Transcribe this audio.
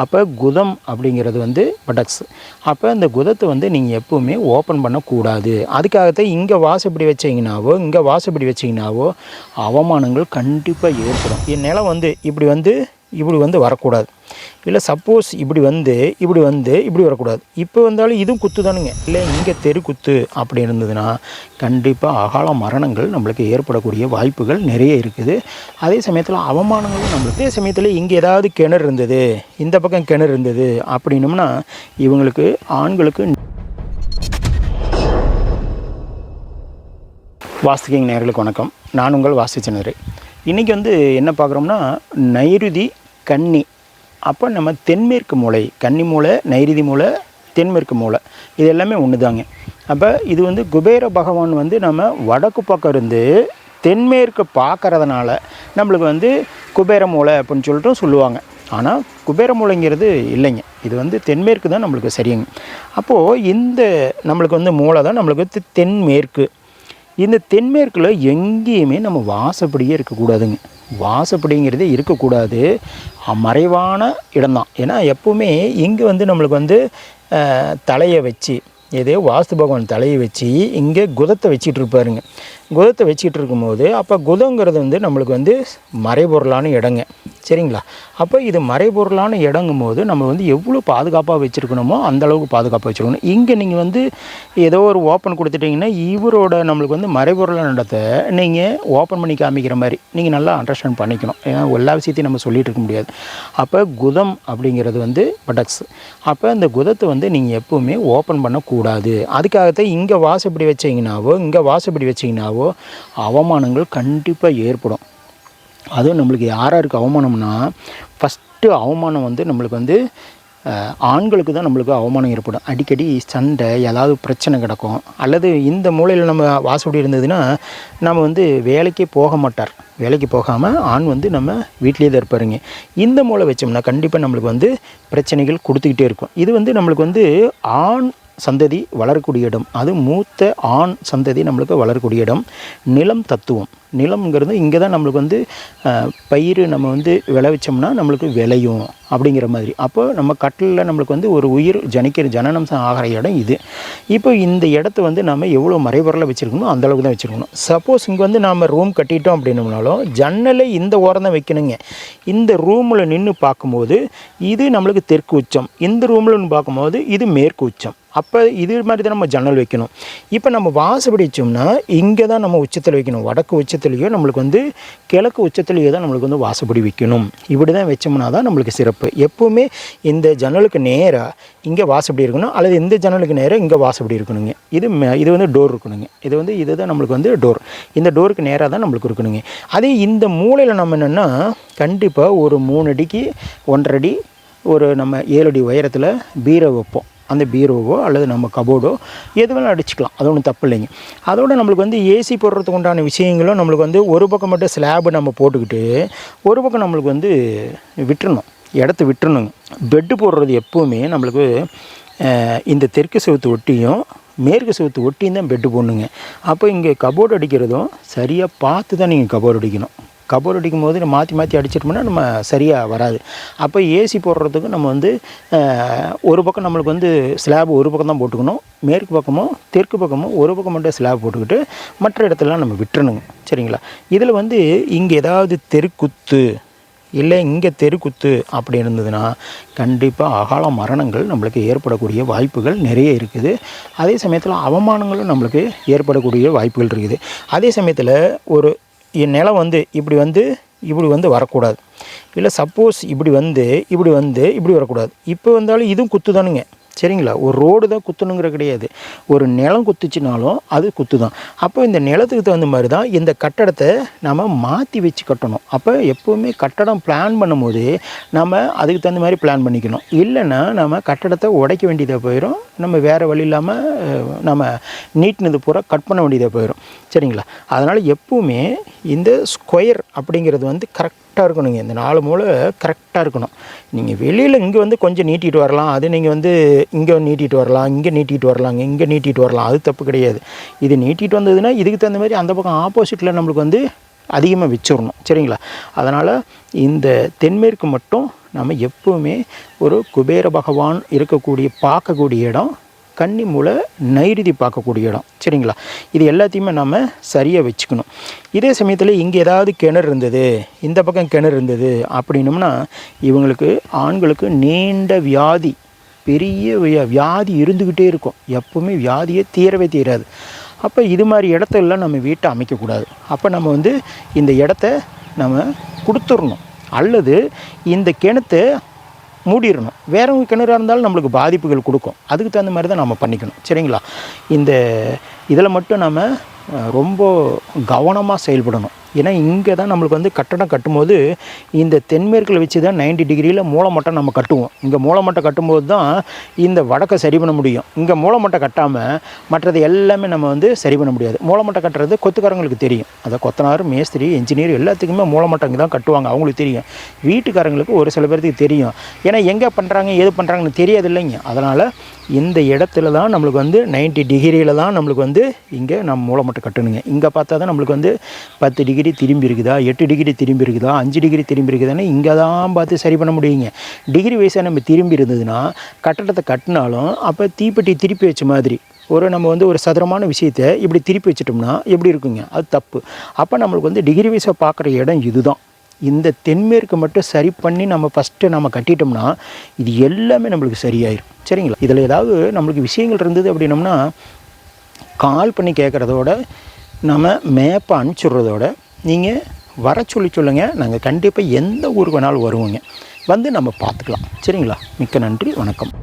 அப்போ குதம் அப்படிங்கிறது வந்து பட்டக்ஸ் அப்போ அந்த குதத்தை வந்து நீங்கள் எப்போவுமே ஓப்பன் பண்ணக்கூடாது. அதுக்காகத்தான் இங்கே வாசப்படி வச்சிங்கனாவோ இங்கே வாசப்படி வச்சிங்கனாவோ அவமானங்கள் கண்டிப்பாக ஏற்படும். என் நிலம் வந்து இப்படி வந்து இப்படி வந்து வரக்கூடாது. இல்லை சப்போஸ் இப்படி வந்து இப்படி வந்து இப்படி வரக்கூடாது. இப்போ வந்தாலும் இதுவும் குத்து தானுங்க. இல்லை இங்கே தெரு குத்து அப்படி இருந்ததுன்னா கண்டிப்பாக அகால மரணங்கள் நம்மளுக்கு ஏற்படக்கூடிய வாய்ப்புகள் நிறைய இருக்குது. அதே சமயத்தில் அவமானங்களும் நம்மளுக்கு. அதே சமயத்தில் இங்கே ஏதாவது கிணறு இருந்தது இந்த பக்கம் கிணறு இருந்தது அப்படின்னம்னா இவங்களுக்கு ஆண்களுக்கு வாஸ்துகிங் நேர்களுக்கு வணக்கம். நான் உங்கள் வாஸ்து இன்றைக்கி வந்து என்ன பார்க்குறோம்னா நைருதி கன்னி. அப்போ நம்ம தென்மேற்கு மூலை கன்னி மூலை நைருதி மூலை தென்மேற்கு மூலை இது எல்லாமே ஒன்று தாங்க அப்போ இது வந்து குபேர பகவான் வந்து நம்ம வடக்கு பக்கம் இருந்து தென்மேற்கு பார்க்கறதுனால நம்மளுக்கு வந்து குபேர மூலை அப்படின்னு சொல்லிட்டு சொல்லுவாங்க. ஆனால் குபேர மூலைங்கிறது இல்லைங்க. இது வந்து தென்மேற்கு தான் நம்மளுக்கு சரிங்க. அப்போது இந்த நம்மளுக்கு வந்து மூலை தான் நம்மளுக்கு வந்து தென்மேற்கு. இந்த தென்மேற்கில் எங்கேயுமே நம்ம வாசப்படியே இருக்கக்கூடாதுங்க. வாசப்படிங்கிறதே இருக்கக்கூடாது. மறைவான இடம்தான். ஏன்னா எப்போவுமே இங்கே வந்து நம்மளுக்கு வந்து தலையை வச்சு ஏதோ வாஸ்து பகவான் தலையை வச்சு இங்கே குதத்தை வச்சுட்டு இருப்பாருங்க. குதத்தை வச்சுக்கிட்டு இருக்கும்போது அப்போ குதங்கிறது வந்து நம்மளுக்கு வந்து மறைபொருளான இடங்க சரிங்களா? அப்போ இது மறைபொருளான இடங்கும் போது நம்ம வந்து எவ்வளோ பாதுகாப்பாக வச்சுருக்கணுமோ அந்த அளவுக்கு பாதுகாப்பாக வச்சுருக்கணும். இங்கே நீங்கள் வந்து ஏதோ ஒரு ஓப்பன் கொடுத்துட்டிங்கன்னா இவரோட நம்மளுக்கு வந்து மறைபொருளான இடத்தை நீங்கள் ஓப்பன் பண்ணி காமிக்கிற மாதிரி நீங்கள் நல்லா அண்டர்ஸ்டாண்ட் பண்ணிக்கணும். ஏன்னா எல்லா விஷயத்தையும் நம்ம சொல்லிகிட்டு இருக்க முடியாது. அப்போ குதம் அப்படிங்கிறது வந்து படக்ஸ் அப்போ அந்த குதத்தை வந்து நீங்கள் எப்போவுமே ஓப்பன் பண்ணக்கூடாது. அதுக்காகத்தான் இங்கே வாசப்படி வச்சிங்கனாவோ இங்கே வாசப்படி வச்சிங்கனாவோ அவமானங்கள் கண்டிப்பாக ஏற்படும். அதுவும் நம்மளுக்கு யாராருக்கு அவமானம்னா ஃபஸ்ட்டு அவமானம் வந்து நம்மளுக்கு வந்து ஆண்களுக்கு தான் நம்மளுக்கு அவமானம் ஏற்படும். அடிக்கடி சண்டை ஏதாவது பிரச்சனை கிடக்கும். அல்லது இந்த மூலையில் நம்ம வாசப்படி இருந்ததுன்னா நம்ம வந்து வேலைக்கே போக மாட்டார். வேலைக்கு போகாமல் ஆண் வந்து நம்ம வீட்டிலேயே தான் இருப்பாருங்க இந்த மூளை வச்சோம்னா கண்டிப்பாக நம்மளுக்கு வந்து பிரச்சனைகள் கொடுத்துக்கிட்டே இருக்கும். இது வந்து நம்மளுக்கு வந்து ஆண் சந்ததி வளரக்கூடிய இடம். அது மூத்த ஆண் சந்ததி நம்மளுக்கு வளரக்கூடிய இடம். நிலம் தத்துவம். நிலம்ங்கிறது இங்கே தான் நம்மளுக்கு வந்து பயிர் நம்ம வந்து விளைவிச்சோம்னா நம்மளுக்கு விளையும் அப்படிங்கிற மாதிரி. அப்போ நம்ம கட்டிலில் நம்மளுக்கு வந்து ஒரு உயிர் ஜனிக்கிற ஜனனம் ஆகிற இடம் இது. இப்போ இந்த இடத்த வந்து நம்ம எவ்வளோ மறைபொருளை வச்சுருக்கணும் அந்தளவுக்கு தான் வச்சுருக்கணும். சப்போஸ் இங்கே வந்து நாம் ரூம் கட்டிட்டோம் அப்படின்னம்னாலும் ஜன்னலை இந்த ஓரம் தான் வைக்கணுங்க. இந்த ரூமில் நின்று பார்க்கும்போது இது நம்மளுக்கு தெற்கு உச்சம். இந்த ரூமில் பார்க்கும்போது இது மேற்கு உச்சம். அப்போ இது மாதிரி தான் நம்ம ஜன்னல் வைக்கணும். இப்போ நம்ம வாசப்படி வச்சோம்னா இங்கே தான் நம்ம உச்சத்தில் வைக்கணும். வடக்கு உச்சத்துலேயோ நம்மளுக்கு வந்து கிழக்கு உச்சத்துலேயோ தான் நம்மளுக்கு வந்து வாசப்படி வைக்கணும். இப்படி தான் வச்சோம்னா தான் நம்மளுக்கு சிறப்பு. எப்போவுமே இந்த ஜன்னலுக்கு நேராக இங்கே வாசப்படி இருக்கணும் அல்லது இந்த ஜன்னலுக்கு நேராக இங்கே வாசப்படி இருக்கணுங்க. இது மே- இது வந்து டோர் இருக்கணுங்க. இது வந்து இதுதான் நம்மளுக்கு வந்து டோர். இந்த டோருக்கு நேராக தான் நம்மளுக்கு இருக்கணுங்க. அதே இந்த மூலையில் நம்ம என்னென்னா கண்டிப்பாக ஒரு மூணு அடிக்கு ஒன்றரை அடி ஒரு நம்ம ஏழு அடி உயரத்தில் பீரை வைப்போம். அந்த பீரோவோ அல்லது நம்ம கபோர்டோ எது வேணாலும் அடிச்சுக்கலாம். அது ஒன்றும் தப்பு இல்லைங்க. அதோட நம்மளுக்கு வந்து ஏசி போடுறதுக்கு உண்டான விஷயங்களும் நம்மளுக்கு வந்து ஒரு பக்கம் மட்டும் ஸ்லாபு நம்ம போட்டுக்கிட்டு ஒரு பக்கம் நம்மளுக்கு வந்து விட்டுறணும். இடத்த விட்டுறணுங்க. பெட்டு போடுறது எப்போவுமே நம்மளுக்கு இந்த தெற்கு செவுத்து ஒட்டியும் மேற்கு செவத்து ஒட்டியும் தான் பெட்டு போடணுங்க. அப்போ இங்கே கபோர்டு அடிக்கிறதும் சரியாக பார்த்து தான் நீங்கள் கபோர்டு அடிக்கணும். கபோர் அடிக்கும் போது நம்ம மாற்றி மாற்றி அடிச்சிட்டோம்னா நம்ம சரியாக வராது. அப்போ ஏசி போடுறதுக்கு நம்ம வந்து ஒரு பக்கம் நம்மளுக்கு வந்து ஸ்லாப் ஒரு பக்கம் தான் போட்டுக்கணும். மேற்கு பக்கமும் தெற்கு பக்கமும் ஒரு பக்கம் மட்டும் ஸ்லாப் போட்டுக்கிட்டு மற்ற இடத்துலலாம் நம்ம விட்டுறணுங்க. சரிங்களா? இதில் வந்து இங்கே ஏதாவது தெருக்குத்து இல்லை இங்கே தெருக்குத்து அப்படி இருந்ததுன்னா கண்டிப்பாக அகால மரணங்கள் நம்மளுக்கு ஏற்படக்கூடிய வாய்ப்புகள் நிறைய இருக்குது. அதே சமயத்தில் அவமானங்களும் நம்மளுக்கு ஏற்படக்கூடிய வாய்ப்புகள் இருக்குது. அதே சமயத்தில் ஒரு என் நிலம் வந்து இப்படி வந்து இப்படி வந்து வரக்கூடாது. இல்லை சப்போஸ் இப்படி வந்து இப்படி வந்து இப்படி வரக்கூடாது. இப்போ வந்தாலும் இதுவும் குத்து தானுங்க சரிங்களா? ஒரு ரோடு தான் குத்தணுங்கிற கிடையாது. ஒரு நிலம் குத்துச்சுனாலும் அது குத்து தான் அப்போ இந்த நிலத்துக்கு தகுந்த மாதிரி தான் இந்த கட்டடத்தை நம்ம மாற்றி வச்சு கட்டணும். அப்போ எப்போவுமே கட்டடம் பிளான் பண்ணும்போது நம்ம அதுக்கு தகுந்த மாதிரி பிளான் பண்ணிக்கணும். இல்லைன்னா நம்ம கட்டடத்தை உடைக்க வேண்டியதாக போயிடும் நம்ம வேறு வழி இல்லாமல் நம்ம நீட்டினது பூரா கட் பண்ண வேண்டியதாக போயிடும் சரிங்களா? அதனால் எப்போவுமே இந்த ஸ்கொயர் அப்படிங்கிறது வந்து கரெக்ட் கரெக்டாக இருக்கணுங்க இந்த நாலு மூளை கரெக்டாக இருக்கணும். நீங்கள் வெளியில் இங்கே வந்து கொஞ்சம் நீட்டிட்டு வரலாம். அது நீங்கள் வந்து இங்கே நீட்டிட்டு வரலாம். இங்கே நீட்டிட்டு வரலாங்க. இங்கே நீட்டிட்டு வரலாம். அது தப்பு கிடையாது. இது நீட்டிட்டு வந்ததுன்னா இதுக்கு தகுந்த மாதிரி அந்த பக்கம் ஆப்போசிட்டில் நம்மளுக்கு வந்து அதிகமாக வச்சிடணும். சரிங்களா? அதனால் இந்த தென்மேற்கு மட்டும் நம்ம எப்போவுமே ஒரு குபேர பகவான் இருக்கக்கூடிய பார்க்கக்கூடிய இடம் கன்னி மூளை நைருதி பார்க்கக்கூடிய இடம். சரிங்களா? இது எல்லாத்தையுமே நம்ம சரியாக வச்சுக்கணும். இதே சமயத்தில் இங்கே ஏதாவது கிணறு இருந்தது இந்த பக்கம் கிணறு இருந்தது அப்படின்னம்னா இவங்களுக்கு ஆண்களுக்கு நீண்ட வியாதி பெரிய வியா- வியாதி இருந்துக்கிட்டே இருக்கும். எப்பவுமே வியாதியே தீரவே தீராது. அப்போ இது மாதிரி இடத்தெல்லாம் நம்ம வீட்டை அமைக்கக்கூடாது. அப்போ நம்ம வந்து இந்த இடத்த நம்ம கொடுத்துடணும் அல்லது இந்த கிணத்தை மூடிடணும். வேறவங்க கிணறாக இருந்தாலும் நம்மளுக்கு பாதிப்புகள் கொடுக்கும். அதுக்கு தகுந்த மாதிரி தான் நம்ம பண்ணிக்கணும். சரிங்களா? இந்த இதில் மட்டும் நம்ம ரொம்ப கவனமாக செயல்படணும். ஏன்னா இங்கே தான் நம்மளுக்கு வந்து கட்டடம் கட்டும்போது இந்த தென்மேற்கில் வச்சு தான் நைன்டி டிகிரியில் மூலமட்டம் நம்ம கட்டுவோம். இங்கே மூலமட்டம் கட்டும்போது தான் இந்த வடக்கை சரி பண்ண முடியும். இங்கே மூலமட்டம் கட்டாமல் மற்றது எல்லாமே நம்ம வந்து சரி பண்ண முடியாது. மூலமட்டம் கட்டுறது கொத்துக்காரங்களுக்கு தெரியும். அதை கொத்தனார் மேஸ்திரி இன்ஜினியர் எல்லாத்துக்குமே மூலமட்டம் இங்கே தான் கட்டுவாங்க. அவங்களுக்கு தெரியும். வீட்டுக்காரங்களுக்கு ஒரு சில பேர்த்துக்கு தெரியும். ஏன்னா எங்கே பண்ணுறாங்க எது பண்ணுறாங்கன்னு தெரியாது இல்லைங்க அதனால் இந்த இடத்துல தான் நம்மளுக்கு வந்து 90 டிகிரியில் தான் நம்மளுக்கு வந்து இங்கே நம்ம மூலமட்டம் கட்டணுங்க. இங்கே பார்த்தா தான் நம்மளுக்கு வந்து பத்து டிகிரி டிகிரி திரும்பி இருக்குதா எட்டு டிகிரி திரும்பி இருக்குதா அஞ்சு டிகிரி திரும்பி இருக்குதான்னு இங்கே தான் பார்த்து சரி பண்ண முடியுங்க. டிகிரி வைஸாக நம்ம திரும்பி இருந்ததுன்னா கட்டடத்தை கட்டினாலும் அப்போ தீப்பெட்டி திருப்பி வச்ச மாதிரி ஒரு நம்ம வந்து ஒரு சதுரமான விஷயத்தை இப்படி திருப்பி வச்சிட்டோம்னா எப்படி இருக்குங்க? அது தப்பு. அப்போ நம்மளுக்கு வந்து டிகிரி வைஸாக பார்க்குற இடம் இதுதான். இந்த தென்மேற்கு மட்டும் சரி பண்ணி நம்ம ஃபஸ்ட்டு நம்ம கட்டிட்டோம்னா இது எல்லாமே நம்மளுக்கு சரியாயிரும். சரிங்களா? இதில் ஏதாவது நம்மளுக்கு விஷயங்கள் இருந்தது அப்படின்னம்னா கால் பண்ணி கேட்குறதோட நம்ம மேப்பை அனுப்பிச்சுடுறதோட நீங்கள் வர சொல்லி சொல்லுங்கள் நாங்கள் கண்டிப்பாக எந்த ஊருக்கு வேணாலும் வருவோங்க. வந்து நம்ம பார்த்துக்கலாம். சரிங்களா? மிக்க நன்றி. வணக்கம்.